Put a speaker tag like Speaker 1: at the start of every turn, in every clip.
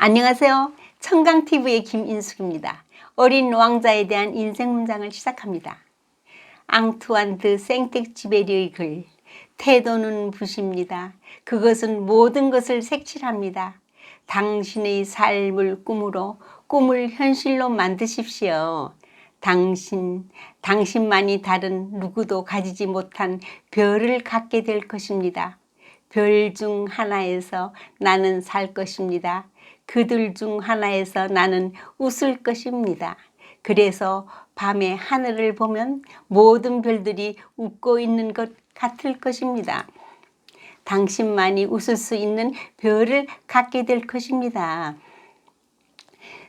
Speaker 1: 안녕하세요. 청강TV의 김인숙입니다. 어린 왕자에 대한 인생 문장을 시작합니다. 앙투안 드 생텍쥐베리의 글. 태도는 붓입니다. 그것은 모든 것을 색칠합니다. 당신의 삶을 꿈으로 꿈을 현실로 만드십시오. 당신, 당신만이 다른 누구도 가지지 못한 별을 갖게 될 것입니다. 별 중 하나에서 나는 살 것입니다. 그들 중 하나에서 나는 웃을 것입니다. 그래서 밤에 하늘을 보면 모든 별들이 웃고 있는 것 같을 것입니다. 당신만이 웃을 수 있는 별을 갖게 될 것입니다.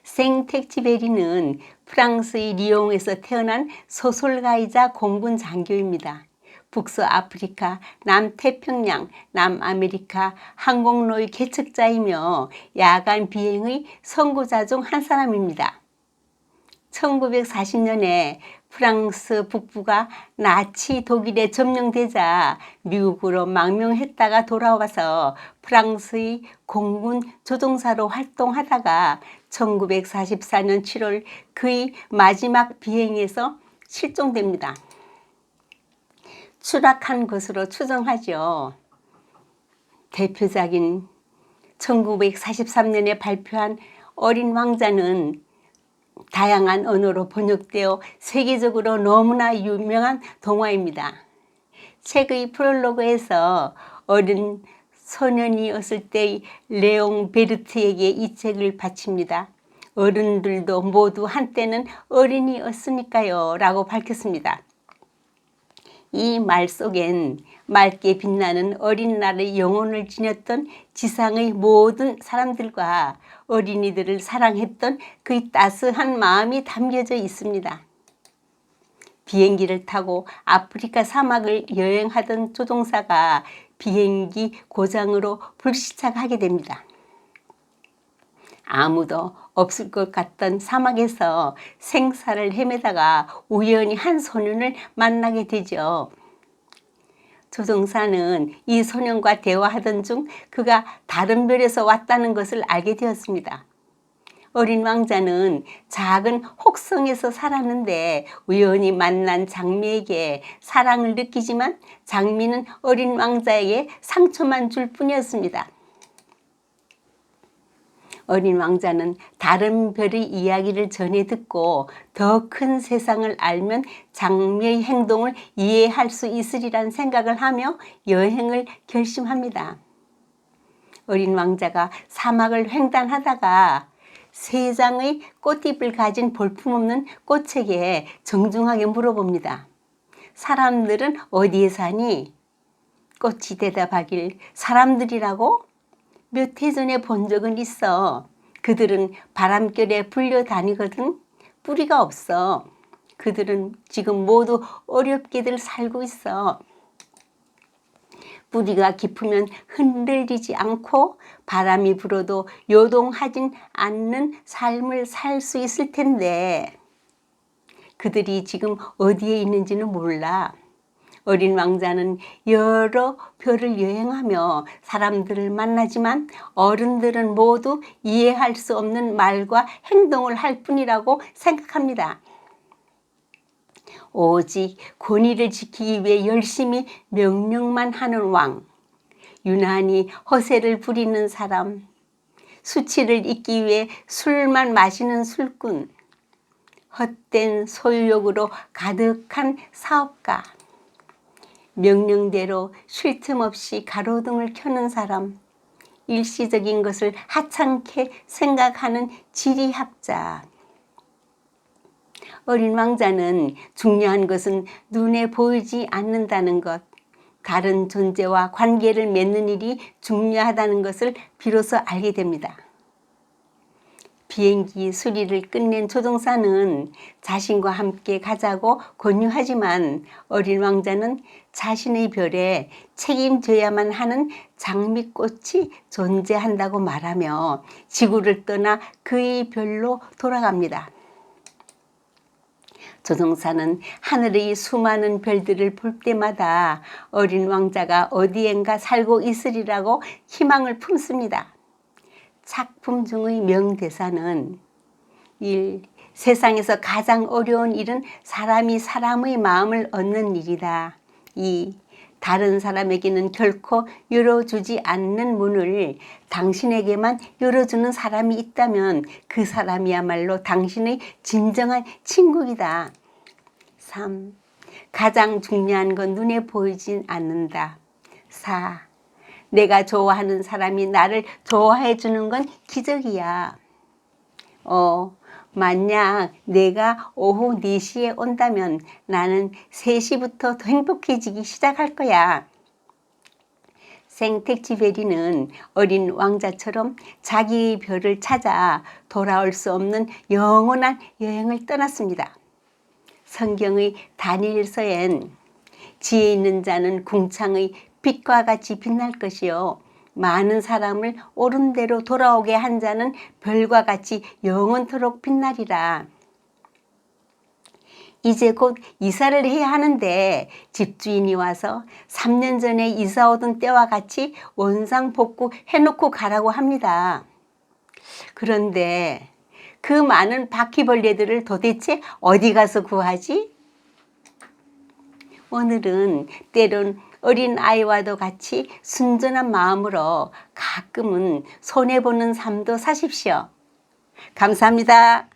Speaker 1: 생텍쥐베리는 프랑스의 리옹에서 태어난 소설가이자 공군 장교입니다. 북서아프리카, 남태평양, 남아메리카 항공로의 개척자이며 야간 비행의 선구자 중 한 사람입니다. 1940년에 프랑스 북부가 나치 독일에 점령되자 미국으로 망명했다가 돌아와서 프랑스의 공군 조종사로 활동하다가 1944년 7월 그의 마지막 비행에서 실종됩니다. 추락한 것으로 추정하죠. 대표작인 1943년에 발표한 어린 왕자는 다양한 언어로 번역되어 세계적으로 너무나 유명한 동화입니다. 책의 프롤로그에서 어린 소년이었을 때의 레옹 베르트에게 이 책을 바칩니다. 어른들도 모두 한때는 어린이였으니까요. 라고 밝혔습니다. 이 말 속엔 맑게 빛나는 어린 날의 영혼을 지녔던 지상의 모든 사람들과 어린이들을 사랑했던 그의 따스한 마음이 담겨져 있습니다. 비행기를 타고 아프리카 사막을 여행하던 조종사가 비행기 고장으로 불시착하게 됩니다. 아무도 없을 것 같던 사막에서 생사를 헤매다가 우연히 한 소년을 만나게 되죠. 조종사는 이 소년과 대화하던 중 그가 다른 별에서 왔다는 것을 알게 되었습니다. 어린 왕자는 작은 혹성에서 살았는데 우연히 만난 장미에게 사랑을 느끼지만 장미는 어린 왕자에게 상처만 줄 뿐이었습니다. 어린 왕자는 다른 별의 이야기를 전해 듣고 더 큰 세상을 알면 장미의 행동을 이해할 수 있으리란 생각을 하며 여행을 결심합니다. 어린 왕자가 사막을 횡단하다가 세 장의 꽃잎을 가진 볼품없는 꽃에게 정중하게 물어봅니다. 사람들은 어디에 사니? 꽃이 대답하길 사람들이라고? 몇 해 전에 본 적은 있어. 그들은 바람결에 불려 다니거든. 뿌리가 없어. 그들은 지금 모두 어렵게들 살고 있어. 뿌리가 깊으면 흔들리지 않고 바람이 불어도 요동하진 않는 삶을 살 수 있을 텐데 그들이 지금 어디에 있는지는 몰라. 어린 왕자는 여러 별을 여행하며 사람들을 만나지만 어른들은 모두 이해할 수 없는 말과 행동을 할 뿐이라고 생각합니다. 오직 권위를 지키기 위해 열심히 명령만 하는 왕, 유난히 허세를 부리는 사람, 수치를 잇기 위해 술만 마시는 술꾼, 헛된 소유욕으로 가득한 사업가, 명령대로 쉴 틈 없이 가로등을 켜는 사람, 일시적인 것을 하찮게 생각하는 지리학자. 어린 왕자는 중요한 것은 눈에 보이지 않는다는 것, 다른 존재와 관계를 맺는 일이 중요하다는 것을 비로소 알게 됩니다. 비행기 수리를 끝낸 조종사는 자신과 함께 가자고 권유하지만 어린 왕자는 자신의 별에 책임져야만 하는 장미꽃이 존재한다고 말하며 지구를 떠나 그의 별로 돌아갑니다. 조종사는 하늘의 수많은 별들을 볼 때마다 어린 왕자가 어디엔가 살고 있으리라고 희망을 품습니다. 작품 중의 명대사는 1. 세상에서 가장 어려운 일은 사람이 사람의 마음을 얻는 일이다. 2. 다른 사람에게는 결코 열어주지 않는 문을 당신에게만 열어주는 사람이 있다면 그 사람이야말로 당신의 진정한 친구이다. 3. 가장 중요한 건 눈에 보이진 않는다. 4. 내가 좋아하는 사람이 나를 좋아해 주는 건 기적이야. 어, 만약 내가 오후 4시에 온다면 나는 3시부터 더 행복해지기 시작할 거야. 생택지베리는 어린 왕자처럼 자기의 별을 찾아 돌아올 수 없는 영원한 여행을 떠났습니다. 성경의 다니엘서엔 지혜 있는 자는 궁창의 빛과 같이 빛날 것이요 많은 사람을 옳은 대로 돌아오게 한 자는 별과 같이 영원토록 빛나리라. 이제 곧 이사를 해야 하는데 집주인이 와서 3년 전에 이사 오던 때와 같이 원상 복구 해놓고 가라고 합니다. 그런데 그 많은 바퀴벌레들을 도대체 어디 가서 구하지? 오늘은 때론 어린 아이와도 같이 순전한 마음으로 가끔은 손해보는 삶도 사십시오. 감사합니다.